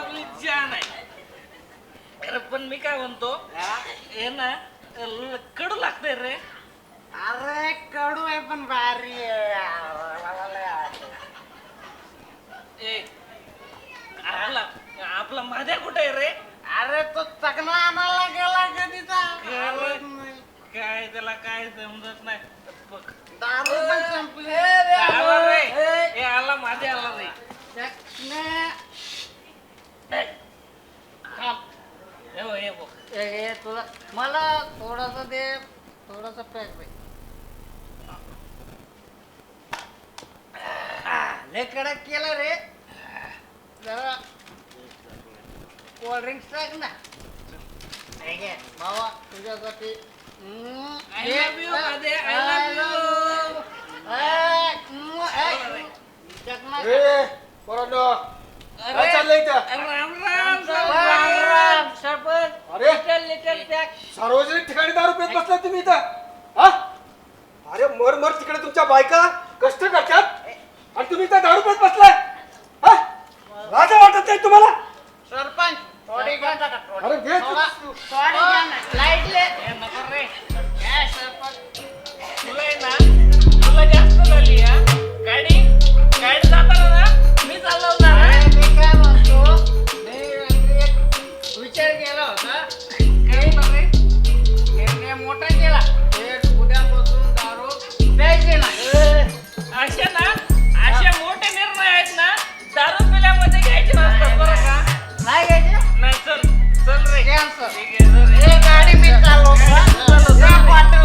आपली जान आहे अरे पण मी काय म्हणतो हे ना ल- कडू लागते रे अरे कडू आहे पण भारी आहे. ए आपला आपला माझ्या कुठे आहे रे अरे तो चकना आणायला गेला कधीचा अरे. काय त्याला काय समजत नाही बघ. दारू पण संपली आला रे ए आला माझे आला चकना. थांब. हे बघ, बघ. ए, ए, तुला मला थोडस दे थोडस पॅक दे लय कडक केलं रे जरा कोल्ड ड्रिंक्स टाक ना हे घे, भावा तुझ्यासाठी हम्म, I घे. love you, माझे, I I love love you. you. ए, हम्म, ए, चकना. ए, पोरांनो, काय चाललंय इथं? राम राम राम, राम राम, सरपंच. अरे. लिटल लिटल पॅक सार्वजनिक ठिकाणी दारू पेत बसलाय तुम्ही इथं. हा? अरे मर मर तिकडे तुमच्या बायका कष्ट करतात. आणि तुम्ही इथं दारू पेत बसलाय. हा? राजा वाटत नाही तुम्हाला? सरपंच थोडी घ्या ना, थोडी. अरे घे. तू. थोडा- थोडी घ्या ना, lightly. हे नको रे. घ्या, सरपंच. तुला आहे ना तुला जास्त झाली हा? चल रे Cancel. ठीक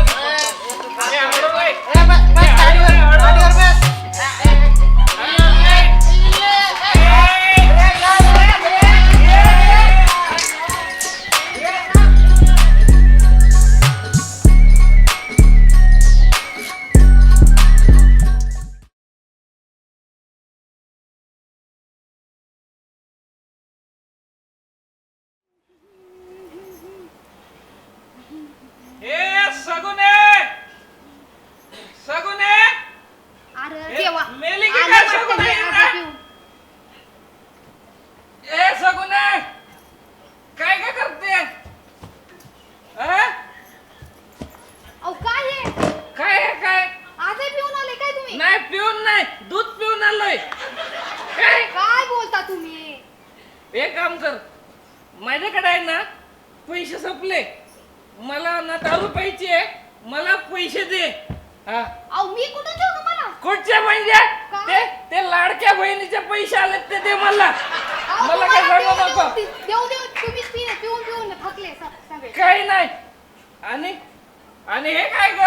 पैसे आले ते दे मला. मला काय सांगू नको देऊ देऊ तुम्हीच पिणे पिऊन पिऊन थकले सगळे काही नाही. आणि आणि हे काय ग?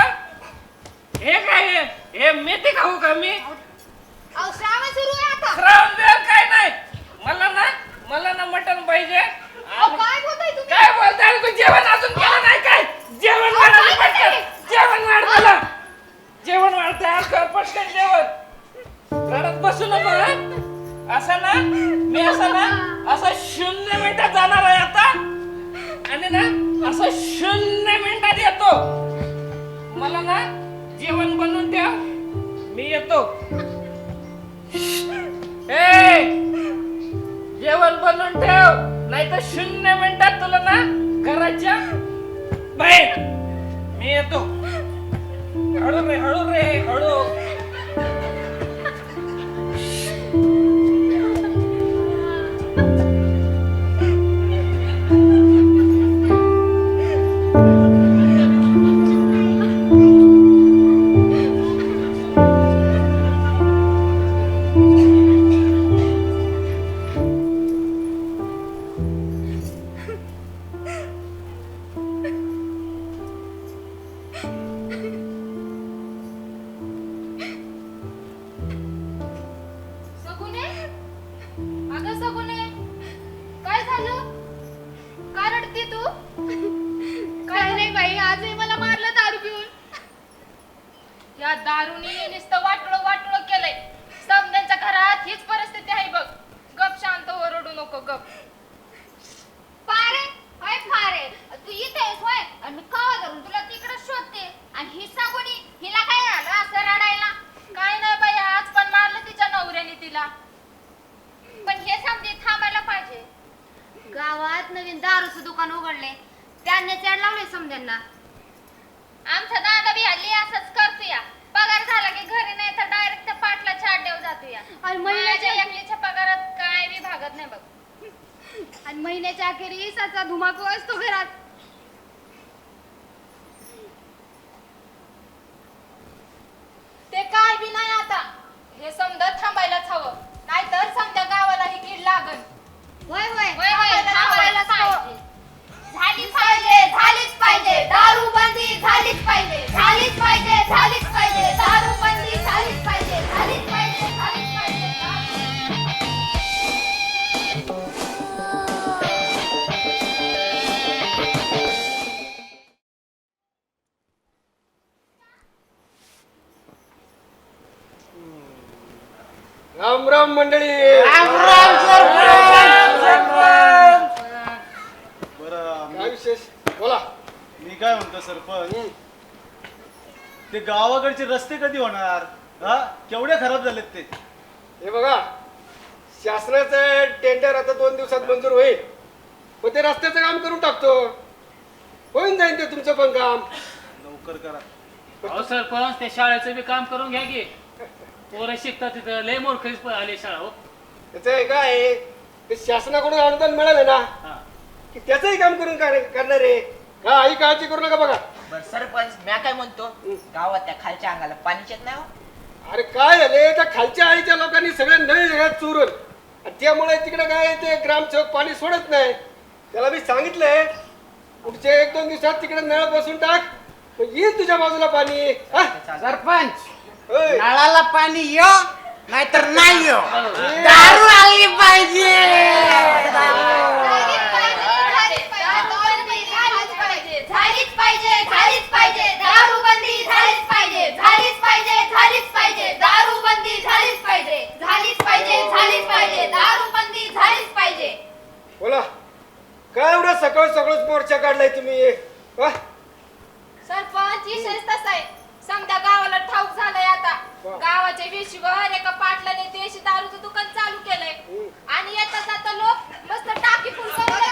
हे काय हे? हे मेथी खाऊ का मी? अहो श्रावण सुरू आहे आता. श्रावण बिवण काय नाही. मला ना मला ना मटण पाहिजे. अहो आणि- काय बोलताय तुम्ही? काय बोलताय? तू जेवण अजून केलं नाही काय? जेवण अहो, वाढ काय पटकन. करते? जेवण वाढ मला. जेवण वाढते आज कर पटकन जेवण. रडत बसू नको हं? असं ना? मी असं ना? असं शून्य मिनिटात जाणार आहे आता. आणि ना असं शून्य मिनिटात येतो. मला ना जेवण बनवून ठेव मी येतो. ए! जेवण बनवून ठेव. नाही तर शून्य मिनिटात तुला ना घराच्या बाहेर. मी येतो. हळू रे हळू रे हळू. लावले राम राम मंडळी बरं काय विशेष? बोला. मी काय म्हणतो सरपंच? ते गावाकडचे रस्ते कधी होणार? हा? केवढे खराब झालेत ते? हे बघा शासनाचं टेंडर आता दोन दिवसात मंजूर होईल. पण ते रस्त्याचं काम करून टाकतो. होईन जाईन ते तुमचं पण काम. लवकर करा. अहो सरपंच त्या शाळेचं बी काम करून घ्या की. पोरं शिकतात तिथं. लय मोरखीच आले शाळा हो. त्याचं काय आहे, ते शासनाकडून अनुदान मिळालं ना हा. की त्याचंही काम करून कर- करणार आहे. का आई काळजी करू नका बघा. बर सरपंच म्या काय म्हणतो? गावात त्या खालच्या अंगाला पाणीच येत नाही हो. अरे काय झाले? त्या खालच्या आळीच्या लोकांनी सगळे नळे जगात चोरून. आणि त्यामुळे तिकडे काय ते ग्रामसेवक पाणी सोडत नाही. त्याला मी सांगितलंय पुढच्या एक दोन दिवसात तिकडे नळ बसून टाक मग येईल तुझ्या बाजूला पाणी. हा? सरपंच. नळाला पाणी यो नाहीतर नाही यो. दारू आली पाहिजे. झालीच पाहिजे, झालीच पाहिजे, झालीच पाहिजे, झालीच पाहिजे, दारूबंदी झालीच पाहिजे, झालीच पाहिजे, झालीच पाहिजे, दारूबंदी झालीच पाहिजे, झालीच पाहिजे, झालीच पाहिजे, दारूबंदी झालीच पाहिजे. बोला. काय एवढं सकाळ सकाळच मोर्चा काढलाय तुम्ही हा? सरपंच विषयच तसा आहे समजा गावाला ठाऊक झालंय आता वा. गावाच्या वेशीवर एका पाटलाने देशी दारूचं दुकान चालू केलंय हम्म. आणि येता जाता लोक मस्त टाकी फुल बघा, बघा,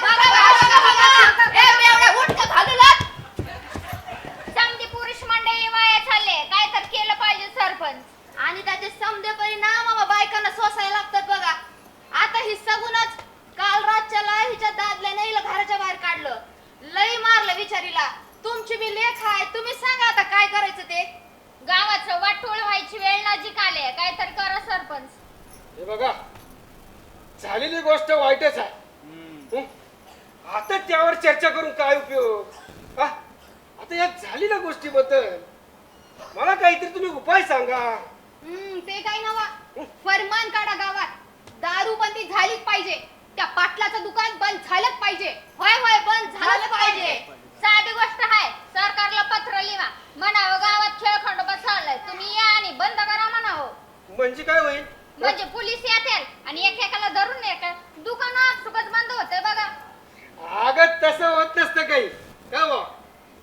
बघा, बघा. ए, बेवड्या, उठ का घालूलात? समधी पुरुष मंडळी वाया चालले काय तर केलं पाहिजे सरपंच आणि त्याचे समजे परिणाम आम्हा बायकांना सोसायला लागतात बघा आता ही सगुनच काल रातच्याला हिच्या दादल्याने हिला घराच्या बाहेर काढलं लई मारलं बिचारीला तुमची बी लेख आहे तुम्ही सांगा आता काय करायचं ते? गावाचं वाटोळ व्हायची वेळ नजीक आले काय तर करा सरपंच. हे बघा झालेली गोष्ट वाईटच आहे. हम्म. हं? आता त्यावर चर्चा करून काय उपयोग? हा? आता या झालेल्या गोष्टीबद्दल मला काहीतरी तुम्ही उपाय सांगा. हम्म, ते काय नवा फरमान काढा गावात. दारू बंदी झालीच पाहिजे. त्या पाटलाचं दुकान बंद झालंच पाहिजे. होय होय बंद झालंच पाहिजे. साधी गोष्ट आहे. सरकारला पत्र लिहा म्हणावं गावात खेळखंड बसवलाय तुम्ही या आणि बंद करा म्हणावं म्हणजे काय होईल? म्हणजे पोलीस येतील आणि एकेकाला धरून एका दुकान आपसुकच बंद होते बघा. अगं तसं होत नसतं काही. का बा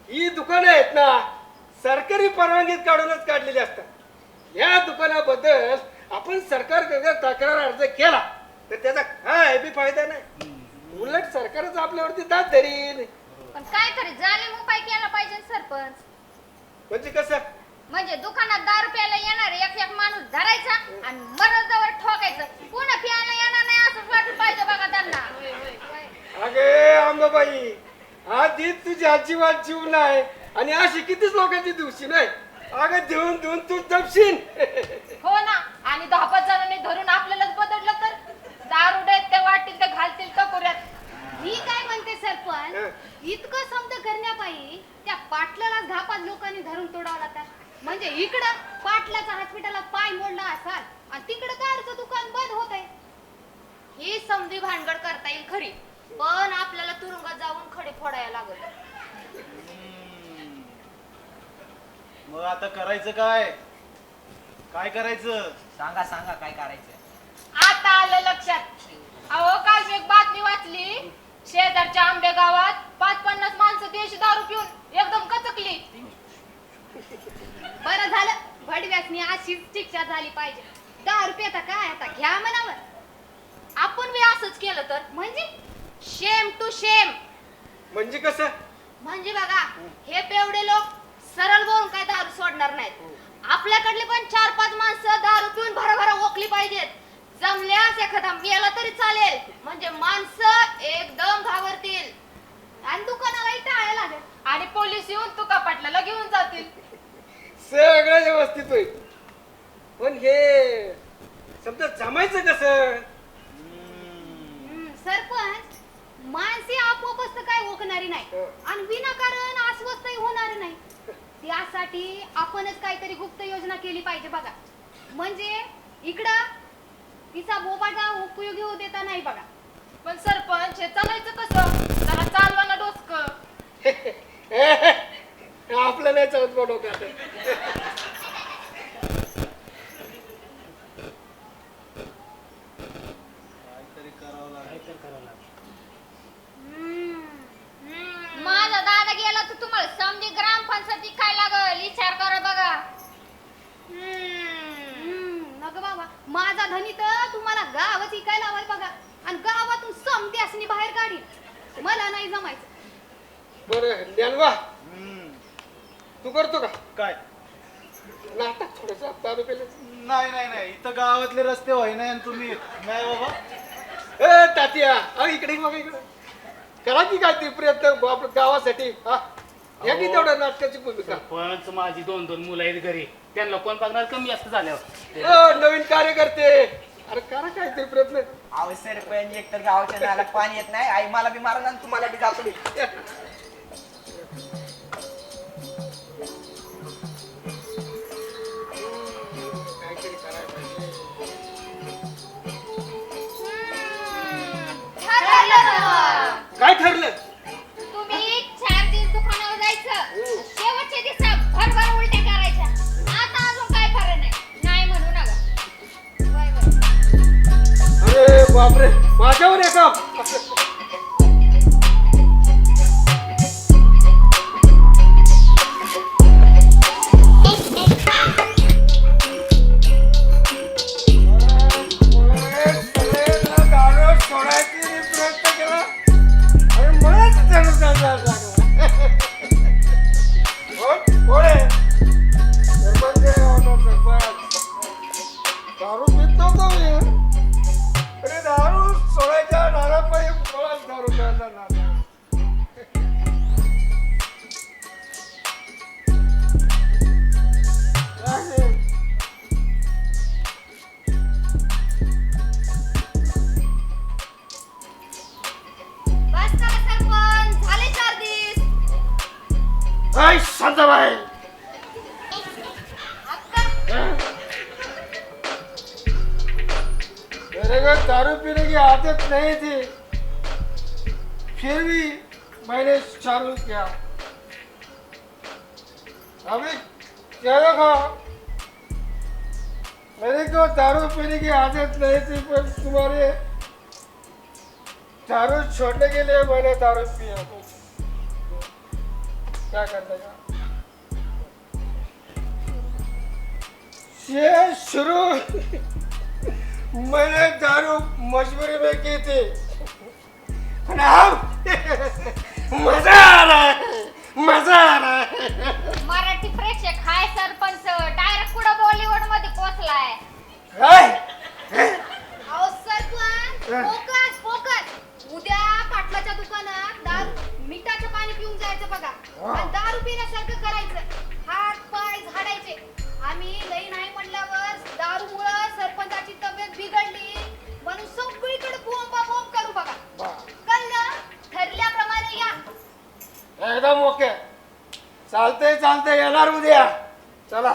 ही दुकानं आहेत ना सरकारी परवानगीत काढूनच काढलेली असतात. या दुकानाबद्दल आपण सरकारकडे तक्रार अर्ज केला तर त्याचा काय बी फायदा नाही. उलट सरकारच आपल्यावरती दाद धरीन. पण काय तरी जालीम उपाय केला पाहिजे सरपंच. म्हणजे कसं? म्हणजे दुकानात दारू प्यायला येणार एक एक माणूस धरायचा आणि मरजवर ठोकायचं. पुन्हा प्यायला येणार नाही असं वाटलं पाहिजे बघा त्यांना. अगे आंबाबाई आधी तुझी अजिबात जीव नाही आणि अशी कितीच लोकांची दिवशी नाही. अगं देऊन देऊन तू जपशील. हो ना. आणि दहा पाच जणांनी धरून आपल्यालाच बदललं तर? दारू देत ते वाटतील ते घालतील टकोऱ्यात मी काय म्हणते हं. सरपंच इतकं समज करण्यापायी त्या पाटलाला दहा पाच लोकांनी धरून तोडावं लागतात म्हणजे इकडं पाटलाचा हॉस्पिटलला पाय मोडला असाल. आणि तिकडं दारूचं दुकान बंद होत आहे ही समधी भानगड करता येईल खरी. पण आपल्याला तुरुंगात जाऊन खडे फोडायला लागत मग आता करायचं काय? काय करायचं? सांगा सांगा काय करायचं आता आलं लक्षात. अहो काल मी एक बातमी वाचली. शेजारच्या आंबे गावात पाच पन्नास माणसं देशी दारू पिऊन एकदम कचकली. बरं झालं. भडव्यासनी अशीच शिक्षा झाली पाहिजे. दहा रुपये आता काय आता घ्या मनावर. आपण बी असंच केलं तर. म्हणजे? शेम टू शेम म्हणजे कसं? म्हणजे बघा हे पेवडे लोक सरळ बोलून काय दारू सोडणार नाहीत. आपल्याकडले पण चार पाच माणसं दारू पिऊन भराभरा ओकली पाहिजेत. जमल्यास एखादा मेला तरी चालेल. म्हणजे माणसं एकदम घाबरतील. आणि दुकानालाही टाळायला लागेल. आणि पोलीस येऊन तुका पाटलाला घेऊन जातील. सगळं व्यवस्थित होईल. पण हे समजा जमायचं कसं हम्म, सरपंच माणसे आपोआपच तर काय ओकणारी नाही. हो. आणि विनाकारण अस्वस्थही होणार नाही. त्यासाठी आपणच काहीतरी गुप्त योजना केली पाहिजे बघा. म्हणजे इकडं तिचा बोबाटा उपयोगी होऊ देता नाही बघा. पण सरपंच हे चालायचं कसं? आपलं नाही लागेल माझा दादा गेला तर तुम्हाला समजी ग्रामपंचायती काय लागल? विचार करा बघा. बाबा माझा धनी तर तुम्हाला गावात इकायला लावाय बघा. आणि गावातून समती असणी बाहेर काढी मला नाही जमायचं. बरं ज्ञानवा हम्म. तू करतो का? काय? नाटक थोडस दारू पेलं नाही नाही नाही. इथं गावातले रस्ते होईना आणि तुम्ही नाही बाबा. ए तात्या. इकडे बघा इकडे. करा की काय ते प्रयत्न? गावासाठी. हा. या की तेवढ्या नाटकाची भूमिका? पंच माझी दोन दोन मुलं आहेत घरी. त्यांना कोण बघणार? कमी जास्त झाल्यावर. अ, नवीन कार्यकर्ते. अरे करा काहीतरी प्रयत्न? अहो सरपंच एक तर गावाच्या नाला पाणी येत नाही. आई मला बी मारणार आणि तुम्हाला बी जातो काय ठरलं? तुम्ही चार दिवस दुकानावर जायचं. शेवटच्या दिवसात भरभर उलट्या करायच्या. आता अजून काय खरं नाही. नाही म्हणू नका. वय वय अरे बापरे माझ्यावर आहे मेरे दारू पीने की आदत नहीं थी। फिर भी मैंने चालू किया। अभी क्या देखो, मेरे को दारू पीने की आदत नहीं थी, पर तुम्हारे दारू छोड़ने के लिए मैंने दारू पिया क्या कर देगा ये शुरू। मैंने दारू मजबूरी में की थी। एकदम ओके. चालतंय चालतंय. येणार उद्या. चला.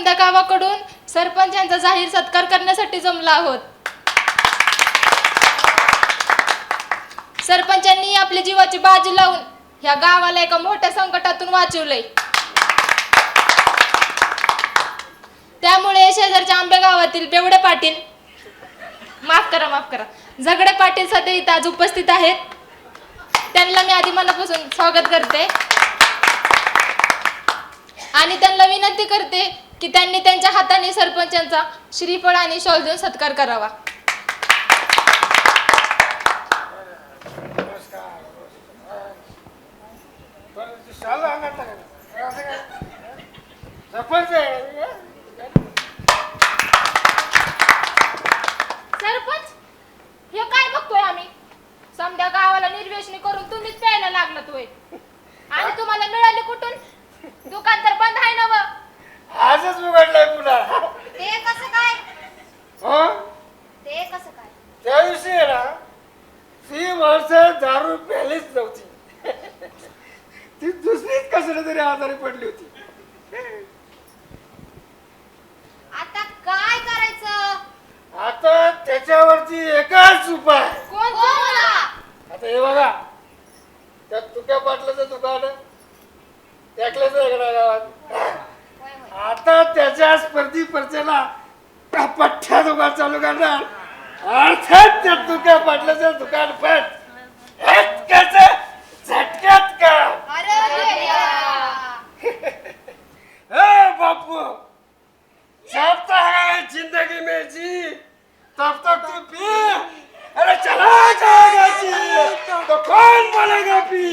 समद्या गावाकडून सरपंचांचा जाहीर सत्कार करण्यासाठी जमला आहोत. सरपंचांनी आपल्या जीवाची बाजी लावून ह्या गावाला एका मोठ्या संकटातून वाचवलंय. त्यामुळे शेजारच्या आंबे गावातील बेवडे पाटील माफ करा माफ करा झगडे पाटील सध्या इथं आज उपस्थित आहेत. त्यांना मी आधी मनापासून स्वागत करते. आणि त्यांना विनंती करते की त्यांनी त्यांच्या हाताने सरपंचांचा श्रीफळ आणि शॉल देऊन सत्कार करावा शाल अंगात टाकायला. असं काय? सरपंच आहे. सरपंच हे काय बघतोय आम्ही समद्या गावाला निर्वेशनी करून तुम्हीच प्यायला लागला तोय आणि तुम्हाला मिळाली कुठून दुकान तर बंद आहे ना व आजच उघडलाय पुन्हा ते कसं काय हो ते कसं काय त्या दिवशी आहे ना ती माणसं दारू प्यालीच नव्हती ती दुसरीच कसल्या तरी आजारी पडली होती आता काय करायचं आता त्याच्यावरती एकाच उपाय कोण कोण आता हे बघा त्या तुक्या पाटलाचं दुकान त्याकल्याच आहे का गावात आता त्याच्या स्पर्धी पर्चेला त्या पठ्ठ्या दुकान चालू करणार अर्थात त्या तुक्या पाटलाचं दुकान पण झटक्याचं झटक्यात काम अरे ए बापू चाहता है जिंदगी में जी तब तक तू पी अरे चला जाएगा जी तो कौन बोलेगा पी